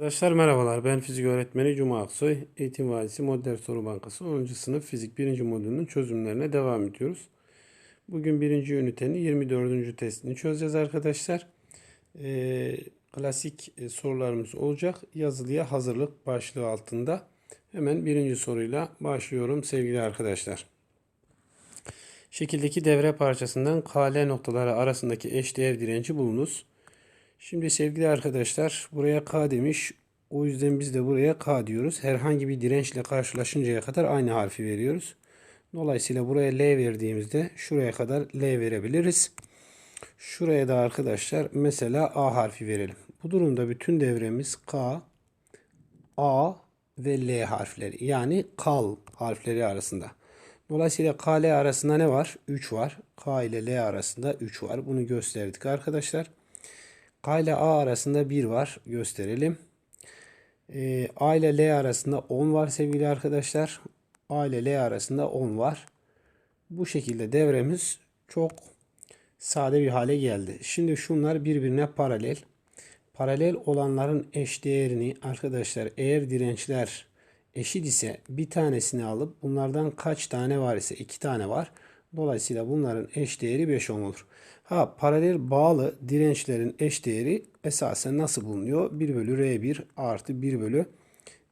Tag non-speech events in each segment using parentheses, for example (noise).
Arkadaşlar merhabalar. Ben fizik öğretmeni Cuma Aksoy. Eğitim Vadisi Model Soru Bankası 10. sınıf fizik 1. modülünün çözümlerine devam ediyoruz. Bugün 1. ünitenin 24. testini çözeceğiz arkadaşlar. Ee, klasik e, sorularımız olacak. Yazılıya hazırlık başlığı altında. Hemen birinci soruyla başlıyorum sevgili arkadaşlar. Şekildeki devre parçasından KL noktaları arasındaki eşdeğer direnci bulunuz. Şimdi sevgili arkadaşlar buraya K demiş. O yüzden biz de buraya K diyoruz. Herhangi bir dirençle karşılaşıncaya kadar aynı harfi veriyoruz. Dolayısıyla buraya L verdiğimizde şuraya kadar L verebiliriz. Şuraya da arkadaşlar mesela A harfi verelim. Bu durumda bütün devremiz K, A ve L harfleri. Yani kal harfleri arasında. Dolayısıyla K ile arasında ne var? 3 var. K ile L arasında 3 var. Bunu gösterdik arkadaşlar. K ile A arasında 1 var. Gösterelim. Ee, A ile L arasında 10 var sevgili arkadaşlar. A ile L arasında 10 var. Bu şekilde devremiz çok sade bir hale geldi. Şimdi şunlar birbirine paralel. Paralel olanların eşdeğerini arkadaşlar eğer dirençler eşit ise bir tanesini alıp bunlardan kaç tane var ise iki tane var. Dolayısıyla bunların eşdeğeri 5 ohm olur. Ha paralel bağlı dirençlerin eşdeğeri esasen nasıl bulunuyor? 1 bölü R1 artı 1 bölü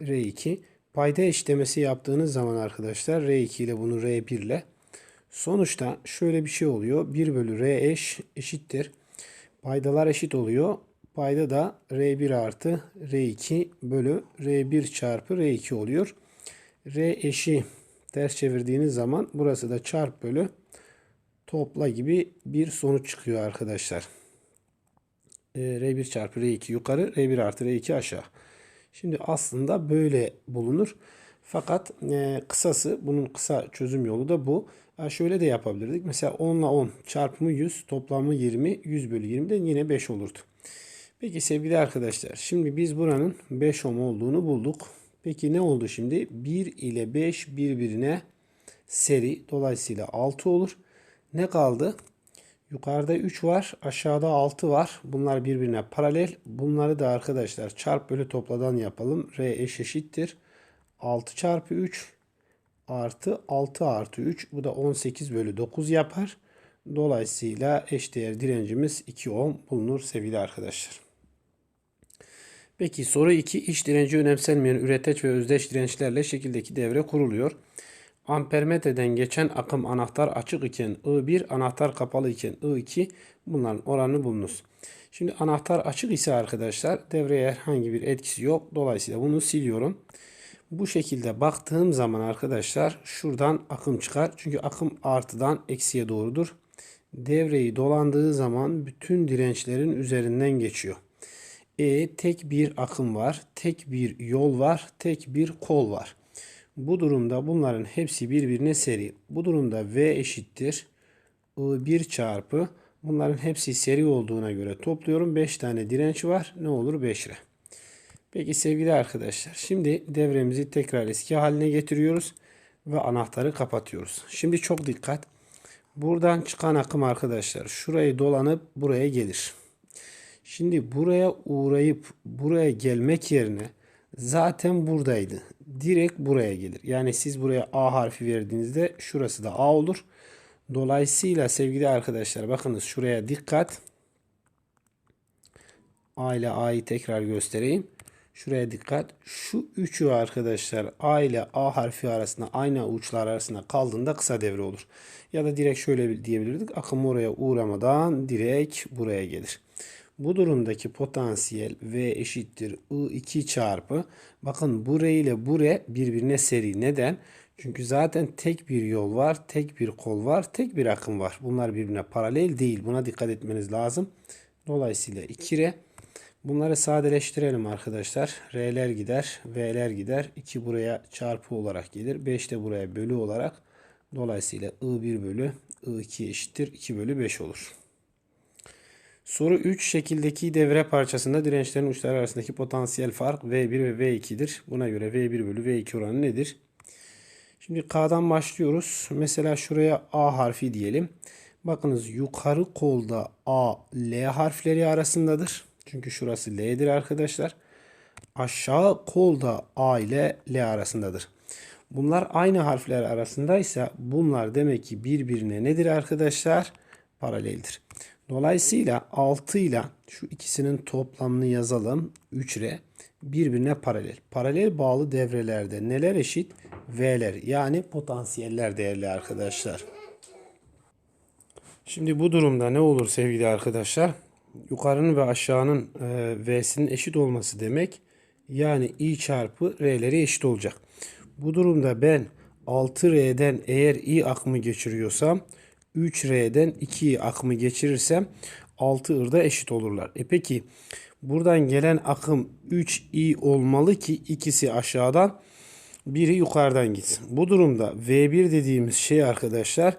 R2. Payda eşlemesi yaptığınız zaman arkadaşlar R2 ile bunu R1 ile sonuçta şöyle bir şey oluyor. 1 bölü R eş eşittir. Paydalar eşit oluyor. Payda da R1 artı R2 bölü R1 çarpı R2 oluyor. R eşi ters çevirdiğiniz zaman burası da çarp bölü topla gibi bir sonuç çıkıyor arkadaşlar. E, R1 çarpı R2 yukarı, R1 artı R2 aşağı. Şimdi aslında böyle bulunur. Fakat e, kısası, bunun kısa çözüm yolu da bu. Şöyle de yapabilirdik. Mesela 10 ile 10 çarpımı 100, toplamı 20, 100 bölü 20'den yine 5 olurdu. Peki sevgili arkadaşlar, şimdi biz buranın 5 ohm olduğunu bulduk. Peki ne oldu şimdi? 1 ile 5 birbirine seri. Dolayısıyla 6 olur. Ne kaldı? Yukarıda 3 var. Aşağıda 6 var. Bunlar birbirine paralel. Bunları da arkadaşlar çarp bölü topladan yapalım. R eş eşittir. 6 çarpı 3 artı 6 artı 3. Bu da 18 bölü 9 yapar. Dolayısıyla eşdeğer direncimiz 2 ohm bulunur sevgili arkadaşlar. Peki soru 2. İç direnci önemsenmeyen üreteç ve özdeş dirençlerle şekildeki devre kuruluyor. Ampermetreden geçen akım anahtar açık iken I1, anahtar kapalı iken I2 bunların oranı bulunuz. Şimdi anahtar açık ise arkadaşlar devreye herhangi bir etkisi yok. Dolayısıyla bunu siliyorum. Bu şekilde baktığım zaman arkadaşlar şuradan akım çıkar. Çünkü akım artıdan eksiye doğrudur. Devreyi dolandığı zaman bütün dirençlerin üzerinden geçiyor. E tek bir akım var, tek bir yol var, tek bir kol var. Bu durumda bunların hepsi birbirine seri. Bu durumda V eşittir. I1 çarpı bunların hepsi seri olduğuna göre topluyorum. 5 tane direnç var. Ne olur 5 R. Peki sevgili arkadaşlar şimdi devremizi tekrar eski haline getiriyoruz ve anahtarı kapatıyoruz. Şimdi çok dikkat. Buradan çıkan akım arkadaşlar şurayı dolanıp buraya gelir. Şimdi buraya uğrayıp buraya gelmek yerine zaten buradaydı. Direkt buraya gelir. Yani siz buraya A harfi verdiğinizde şurası da A olur. Dolayısıyla sevgili arkadaşlar bakınız şuraya dikkat. A ile A'yı tekrar göstereyim. Şuraya dikkat. Şu üçü arkadaşlar A ile A harfi arasında aynı uçlar arasında kaldığında kısa devre olur. Ya da direkt şöyle diyebilirdik. Akım oraya uğramadan direkt buraya gelir. Bu durumdaki potansiyel V eşittir I2 çarpı. Bakın buraya ile buraya birbirine seri. Neden? Çünkü zaten tek bir yol var, tek bir kol var, tek bir akım var. Bunlar birbirine paralel değil. Buna dikkat etmeniz lazım. Dolayısıyla 2R. Bunları sadeleştirelim arkadaşlar. R'ler gider, V'ler gider. 2 buraya çarpı olarak gelir. 5 de buraya bölü olarak. Dolayısıyla I1 bölü I2 eşittir. 2 bölü 5 olur. Soru 3 şekildeki devre parçasında dirençlerin uçları arasındaki potansiyel fark V1 ve V2'dir. Buna göre V1 bölü V2 oranı nedir? Şimdi K'dan başlıyoruz. Mesela şuraya A harfi diyelim. Bakınız yukarı kolda A, L harfleri arasındadır. Çünkü şurası L'dir arkadaşlar. aşağı kol da A ile L arasındadır. Bunlar aynı harfler arasındaysa bunlar demek ki birbirine nedir arkadaşlar? Paraleldir. Dolayısıyla 6 ile şu ikisinin toplamını yazalım. 3R birbirine paralel. Paralel bağlı devrelerde neler eşit? V'ler yani potansiyeller değerli arkadaşlar. Şimdi bu durumda ne olur sevgili arkadaşlar? Yukarının ve aşağının e, V'sinin eşit olması demek. Yani I çarpı R'leri eşit olacak. Bu durumda ben 6R'den eğer I akımı geçiriyorsam 3R'den 2I akımı geçirirsem 6I'da eşit olurlar. E peki buradan gelen akım 3I olmalı ki ikisi aşağıdan biri yukarıdan gitsin. Bu durumda V1 dediğimiz şey arkadaşlar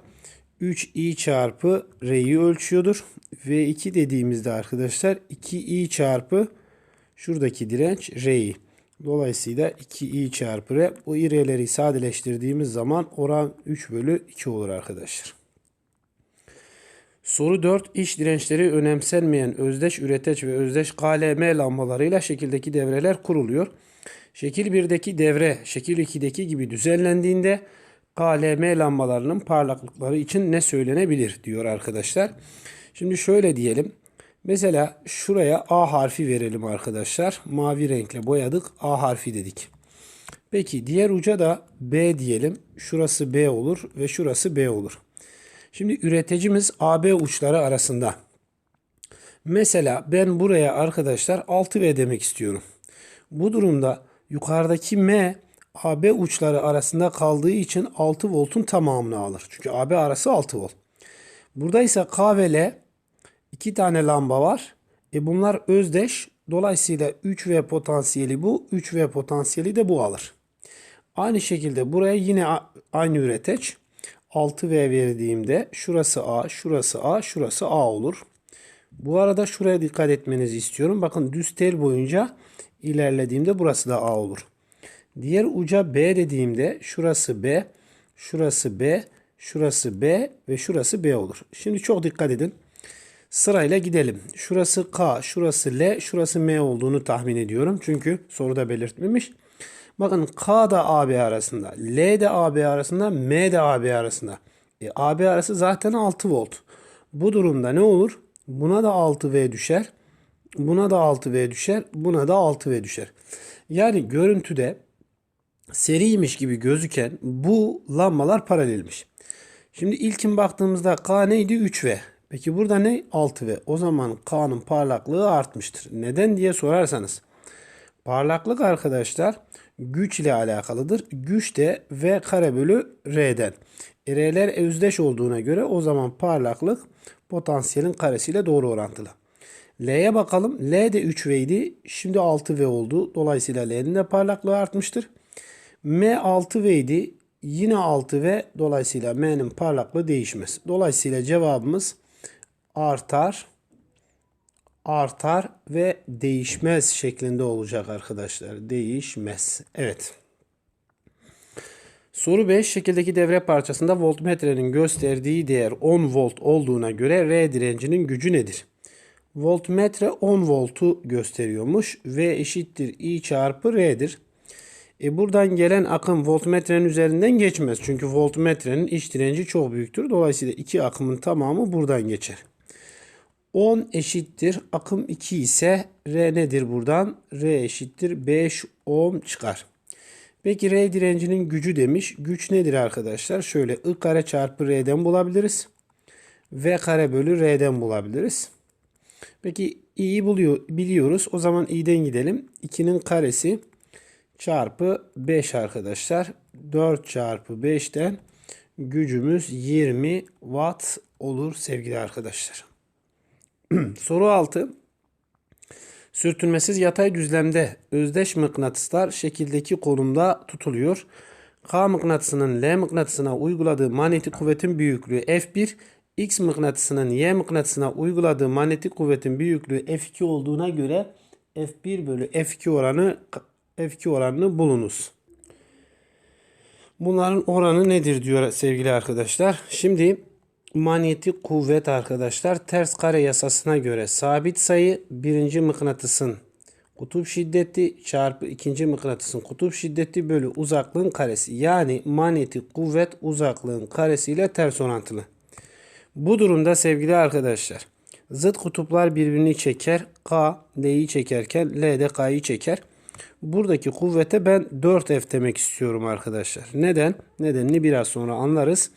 3i çarpı r'yi ölçüyordur. V2 dediğimizde arkadaşlar 2i çarpı şuradaki direnç r'yi. Dolayısıyla 2i çarpı r. Bu i'leri sadeleştirdiğimiz zaman oran 3 bölü 2 olur arkadaşlar. Soru 4. İç dirençleri önemsenmeyen özdeş üreteç ve özdeş KLM lambalarıyla şekildeki devreler kuruluyor. Şekil 1'deki devre şekil 2'deki gibi düzenlendiğinde KLM lambalarının parlaklıkları için ne söylenebilir diyor arkadaşlar. Şimdi şöyle diyelim. Mesela şuraya A harfi verelim arkadaşlar. Mavi renkle boyadık. A harfi dedik. Peki diğer uca da B diyelim. Şurası B olur ve şurası B olur. Şimdi üreticimiz AB uçları arasında. Mesela ben buraya arkadaşlar 6V demek istiyorum. Bu durumda yukarıdaki M AB uçları arasında kaldığı için 6 voltun tamamını alır. Çünkü AB arası 6 volt. Burada ise K ve L iki tane lamba var. E bunlar özdeş. Dolayısıyla 3V potansiyeli bu. 3V potansiyeli de bu alır. Aynı şekilde buraya yine aynı üreteç. 6V verdiğimde şurası A, şurası A, şurası A olur. Bu arada şuraya dikkat etmenizi istiyorum. Bakın düz tel boyunca ilerlediğimde burası da A olur. Diğer uca B dediğimde şurası B, şurası B, şurası B ve şurası B olur. Şimdi çok dikkat edin. Sırayla gidelim. Şurası K, şurası L, şurası M olduğunu tahmin ediyorum. Çünkü soruda belirtmemiş. Bakın K da AB arasında, L de AB arasında, M de AB arasında. E, AB arası zaten 6 volt. Bu durumda ne olur? Buna da 6V düşer. Buna da 6V düşer. Buna da 6V düşer. Yani görüntüde seriymiş gibi gözüken bu lambalar paralelmiş. Şimdi ilkin baktığımızda K neydi? 3V. Peki burada ne? 6V. O zaman K'nın parlaklığı artmıştır. Neden diye sorarsanız. Parlaklık arkadaşlar güç ile alakalıdır. Güç de V kare bölü R'den. E, R'ler özdeş olduğuna göre o zaman parlaklık potansiyelin karesiyle doğru orantılı. L'ye bakalım. L de 3V idi. Şimdi 6V oldu. Dolayısıyla L'nin de parlaklığı artmıştır. M 6V idi. Yine 6V. Dolayısıyla M'nin parlaklığı değişmez. Dolayısıyla cevabımız artar, artar ve değişmez şeklinde olacak arkadaşlar. Değişmez. Evet. Soru 5 şekildeki devre parçasında voltmetrenin gösterdiği değer 10 volt olduğuna göre R direncinin gücü nedir? Voltmetre 10 voltu gösteriyormuş. V eşittir I çarpı R'dir. E buradan gelen akım voltmetrenin üzerinden geçmez. Çünkü voltmetrenin iç direnci çok büyüktür. Dolayısıyla iki akımın tamamı buradan geçer. 10 eşittir. Akım 2 ise R nedir buradan? R eşittir 5 ohm çıkar. Peki R direncinin gücü demiş. Güç nedir arkadaşlar? Şöyle I kare çarpı R'den bulabiliriz. V kare bölü R'den bulabiliriz. Peki i'yi buluyor, biliyoruz. O zaman i'den gidelim. 2'nin karesi çarpı 5 arkadaşlar. 4 çarpı 5'ten gücümüz 20 watt olur sevgili arkadaşlar. (clears throat) Soru 6. Sürtünmesiz yatay düzlemde özdeş mıknatıslar şekildeki konumda tutuluyor. K mıknatısının L mıknatısına uyguladığı manyetik kuvvetin büyüklüğü F1, X mıknatısının Y mıknatısına uyguladığı manyetik kuvvetin büyüklüğü F2 olduğuna göre F1 bölü F2 oranı F2 oranını bulunuz. Bunların oranı nedir diyor sevgili arkadaşlar. Şimdi manyetik kuvvet arkadaşlar ters kare yasasına göre sabit sayı birinci mıknatısın Kutup şiddeti çarpı ikinci mıknatısın kutup şiddeti bölü uzaklığın karesi. Yani manyetik kuvvet uzaklığın karesiyle ters orantılı. Bu durumda sevgili arkadaşlar zıt kutuplar birbirini çeker. K L'yi çekerken L de K'yı çeker. Buradaki kuvvete ben 4F demek istiyorum arkadaşlar. Neden? Nedenini biraz sonra anlarız.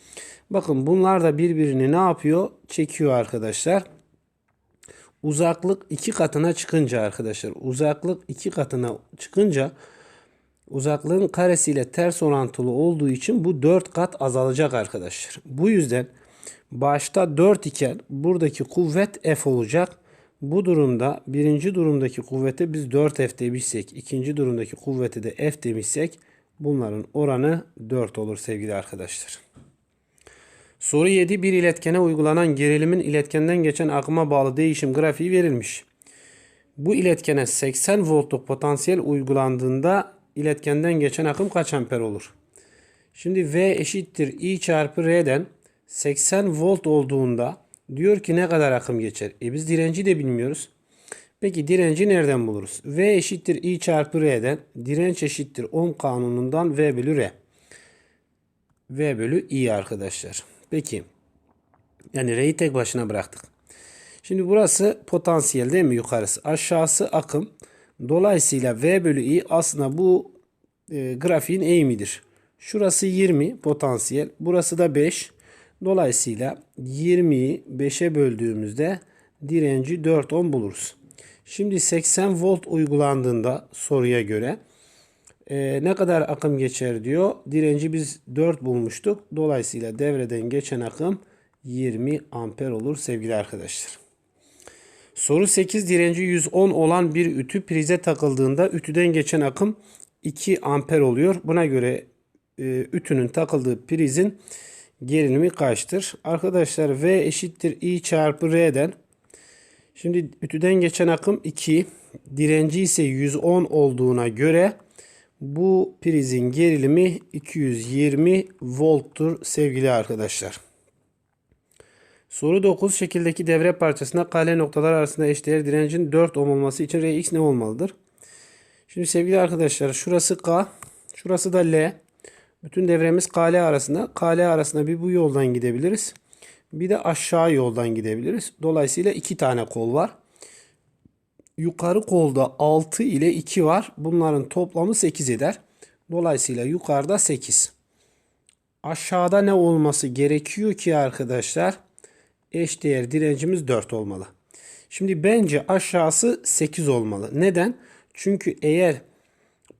Bakın bunlar da birbirini ne yapıyor? Çekiyor arkadaşlar. Uzaklık iki katına çıkınca arkadaşlar. Uzaklık iki katına çıkınca uzaklığın karesiyle ters orantılı olduğu için bu 4 kat azalacak arkadaşlar. Bu yüzden başta 4 iken buradaki kuvvet F olacak. Bu durumda birinci durumdaki kuvvete biz 4F demişsek, ikinci durumdaki kuvvete de F demişsek bunların oranı 4 olur sevgili arkadaşlar. Soru 7 bir iletkene uygulanan gerilimin iletkenden geçen akıma bağlı değişim grafiği verilmiş. Bu iletkene 80 voltluk potansiyel uygulandığında iletkenden geçen akım kaç amper olur? Şimdi V eşittir I çarpı R'den 80 volt olduğunda diyor ki ne kadar akım geçer? E biz direnci de bilmiyoruz. Peki direnci nereden buluruz? V eşittir I çarpı R'den direnç eşittir ohm kanunundan V bölü R. V bölü I arkadaşlar. Peki. Yani R'yi tek başına bıraktık. Şimdi burası potansiyel değil mi yukarısı? Aşağısı akım. Dolayısıyla V bölü I aslında bu e, grafiğin eğimidir. Şurası 20 potansiyel. Burası da 5. Dolayısıyla 20'yi 5'e böldüğümüzde direnci 4 ohm buluruz. Şimdi 80 volt uygulandığında soruya göre e, ne kadar akım geçer diyor. Direnci biz 4 bulmuştuk. Dolayısıyla devreden geçen akım 20 amper olur sevgili arkadaşlar. Soru 8 direnci 110 olan bir ütü prize takıldığında ütüden geçen akım 2 amper oluyor. Buna göre e, ütünün takıldığı prizin gerilimi kaçtır? Arkadaşlar V eşittir I çarpı R'den. Şimdi ütüden geçen akım 2. Direnci ise 110 olduğuna göre bu prizin gerilimi 220 volttur sevgili arkadaşlar. Soru 9 şekildeki devre parçasında kale noktalar arasında eşdeğer direncin 4 ohm olması için Rx ne olmalıdır? Şimdi sevgili arkadaşlar şurası K, şurası da L. Bütün devremiz KL arasında. KL arasında bir bu yoldan gidebiliriz. Bir de aşağı yoldan gidebiliriz. Dolayısıyla iki tane kol var. Yukarı kolda 6 ile 2 var. Bunların toplamı 8 eder. Dolayısıyla yukarıda 8. Aşağıda ne olması gerekiyor ki arkadaşlar? Eşdeğer direncimiz 4 olmalı. Şimdi bence aşağısı 8 olmalı. Neden? Çünkü eğer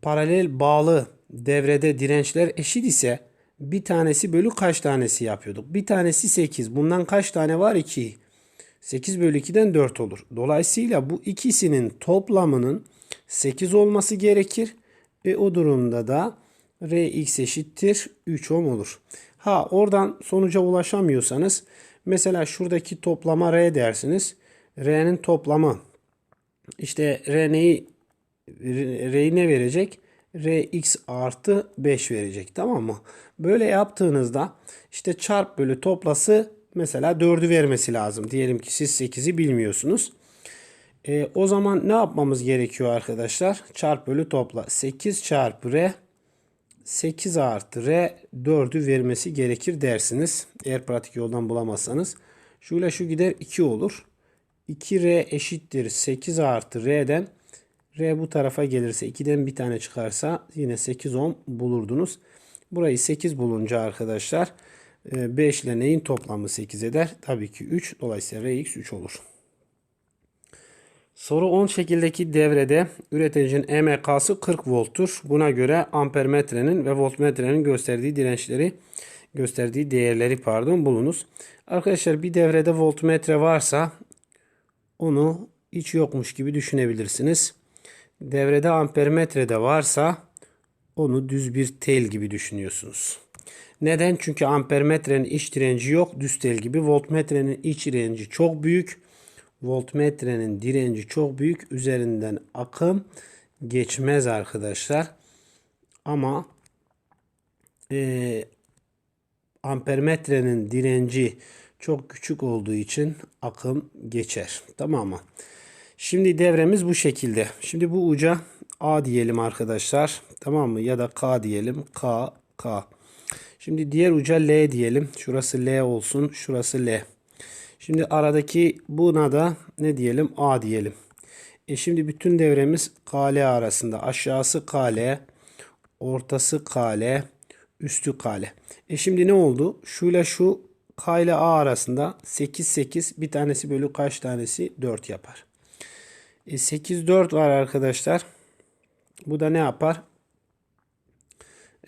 paralel bağlı devrede dirençler eşit ise bir tanesi bölü kaç tanesi yapıyorduk? Bir tanesi 8. Bundan kaç tane var? 2. 8 bölü 2'den 4 olur. Dolayısıyla bu ikisinin toplamının 8 olması gerekir. Ve o durumda da Rx eşittir 3 ohm olur. Ha oradan sonuca ulaşamıyorsanız mesela şuradaki toplama R dersiniz. R'nin toplamı işte R neyi R'yi ne verecek? Rx artı 5 verecek tamam mı? Böyle yaptığınızda işte çarp bölü toplası mesela 4'ü vermesi lazım. Diyelim ki siz 8'i bilmiyorsunuz. E, o zaman ne yapmamız gerekiyor arkadaşlar? Çarp bölü topla. 8 çarpı R 8 artı R 4'ü vermesi gerekir dersiniz. Eğer pratik yoldan bulamazsanız. Şöyle şu gider 2 olur. 2R eşittir 8 artı R'den R bu tarafa gelirse 2'den bir tane çıkarsa yine 8 ohm bulurdunuz. Burayı 8 bulunca arkadaşlar 5 e, ile neyin toplamı 8 eder? Tabii ki 3. Dolayısıyla Rx 3 olur. Soru 10 şekildeki devrede üreticinin EMK'sı 40 volttur. Buna göre ampermetrenin ve voltmetrenin gösterdiği dirençleri gösterdiği değerleri pardon bulunuz. Arkadaşlar bir devrede voltmetre varsa onu hiç yokmuş gibi düşünebilirsiniz. Devrede ampermetre de varsa onu düz bir tel gibi düşünüyorsunuz. Neden? Çünkü ampermetrenin iç direnci yok. Düz tel gibi. Voltmetrenin iç direnci çok büyük. Voltmetrenin direnci çok büyük. Üzerinden akım geçmez arkadaşlar. Ama e, ampermetrenin direnci çok küçük olduğu için akım geçer. Tamam mı? Şimdi devremiz bu şekilde. Şimdi bu uca A diyelim arkadaşlar. Tamam mı? Ya da K diyelim. K, K. Şimdi diğer uca L diyelim. Şurası L olsun. Şurası L. Şimdi aradaki buna da ne diyelim? A diyelim. E şimdi bütün devremiz KL arasında. Aşağısı KL, ortası KL, üstü KL. E şimdi ne oldu? Şuyla şu K ile A arasında 8 8 bir tanesi bölü kaç tanesi 4 yapar. E 8 4 var arkadaşlar. Bu da ne yapar?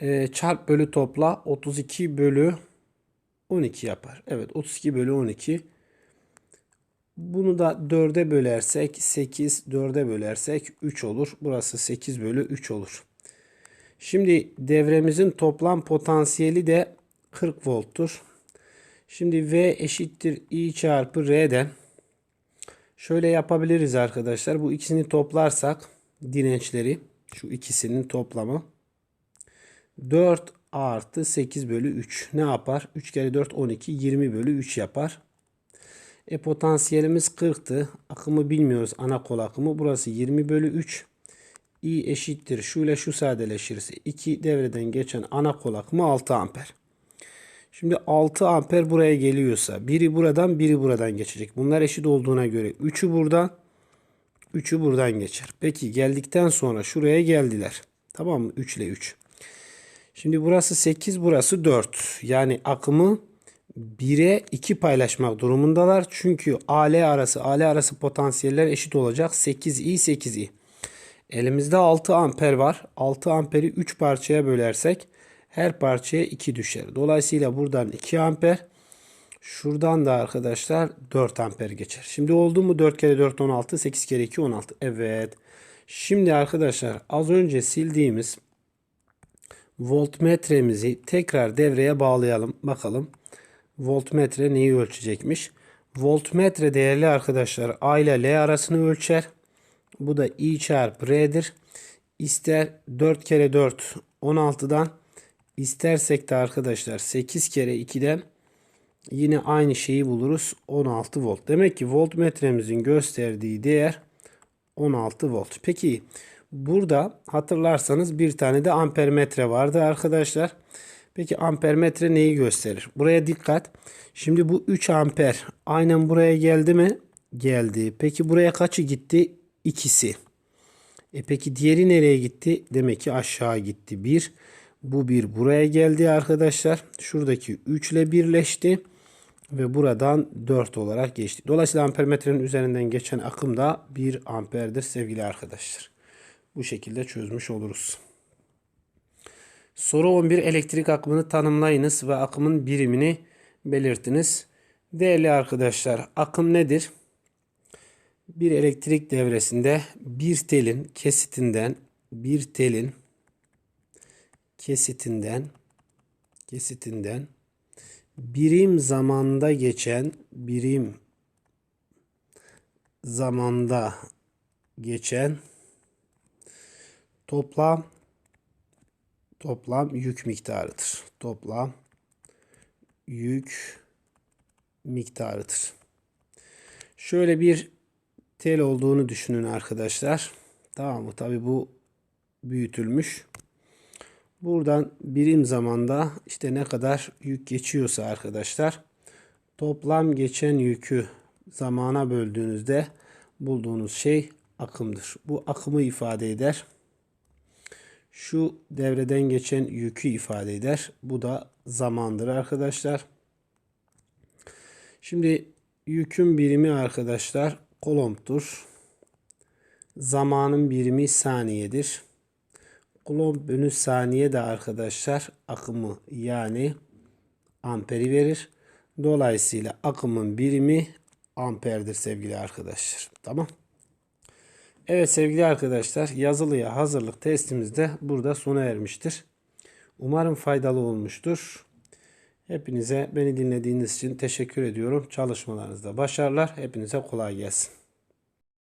E, çarp bölü topla 32 bölü 12 yapar. Evet 32 bölü 12. Bunu da 4'e bölersek 8 4'e bölersek 3 olur. Burası 8 bölü 3 olur. Şimdi devremizin toplam potansiyeli de 40 volttur. Şimdi V eşittir I çarpı R'den şöyle yapabiliriz arkadaşlar. Bu ikisini toplarsak dirençleri şu ikisinin toplamı 4 artı 8 bölü 3 ne yapar? 3 kere 4 12 20 bölü 3 yapar. E potansiyelimiz 40'tı. Akımı bilmiyoruz ana kol akımı. Burası 20 bölü 3. I eşittir. Şu ile şu sadeleşirse 2 devreden geçen ana kol akımı 6 amper. Şimdi 6 amper buraya geliyorsa biri buradan biri buradan geçecek. Bunlar eşit olduğuna göre 3'ü buradan 3'ü buradan geçer. Peki geldikten sonra şuraya geldiler. Tamam mı? 3 ile 3. Şimdi burası 8 burası 4. Yani akımı 1'e 2 paylaşmak durumundalar. Çünkü AL arası AL arası potansiyeller eşit olacak. 8i 8i. Elimizde 6 amper var. 6 amperi 3 parçaya bölersek her parçaya 2 düşer. Dolayısıyla buradan 2 amper. Şuradan da arkadaşlar 4 amper geçer. Şimdi oldu mu 4 kere 4 16 8 kere 2 16. Evet. Şimdi arkadaşlar az önce sildiğimiz voltmetremizi tekrar devreye bağlayalım. Bakalım voltmetre neyi ölçecekmiş? Voltmetre değerli arkadaşlar A ile L arasını ölçer. Bu da I çarpı R'dir. İster 4 kere 4 16'dan istersek de arkadaşlar 8 kere 2'den yine aynı şeyi buluruz. 16 volt. Demek ki voltmetremizin gösterdiği değer 16 volt. Peki burada hatırlarsanız bir tane de ampermetre vardı arkadaşlar. Peki ampermetre neyi gösterir? Buraya dikkat. Şimdi bu 3 amper aynen buraya geldi mi? Geldi. Peki buraya kaçı gitti? İkisi. E peki diğeri nereye gitti? Demek ki aşağı gitti. 1. Bu bir buraya geldi arkadaşlar. Şuradaki 3 ile birleşti. Ve buradan 4 olarak geçti. Dolayısıyla ampermetrenin üzerinden geçen akım da 1 amperdir sevgili arkadaşlar. Bu şekilde çözmüş oluruz. Soru 11 elektrik akımını tanımlayınız ve akımın birimini belirtiniz. Değerli arkadaşlar akım nedir? Bir elektrik devresinde bir telin kesitinden bir telin kesitinden kesitinden birim zamanda geçen birim zamanda geçen toplam toplam yük miktarıdır. Toplam yük miktarıdır. Şöyle bir tel olduğunu düşünün arkadaşlar. Tamam mı? Tabi bu büyütülmüş. Buradan birim zamanda işte ne kadar yük geçiyorsa arkadaşlar toplam geçen yükü zamana böldüğünüzde bulduğunuz şey akımdır. Bu akımı ifade eder. Şu devreden geçen yükü ifade eder. Bu da zamandır arkadaşlar. Şimdi yükün birimi arkadaşlar kolomptur. Zamanın birimi saniyedir. Kulomb saniye de arkadaşlar akımı yani amperi verir. Dolayısıyla akımın birimi amperdir sevgili arkadaşlar. Tamam. Evet sevgili arkadaşlar yazılıya hazırlık testimiz de burada sona ermiştir. Umarım faydalı olmuştur. Hepinize beni dinlediğiniz için teşekkür ediyorum. Çalışmalarınızda başarılar. Hepinize kolay gelsin.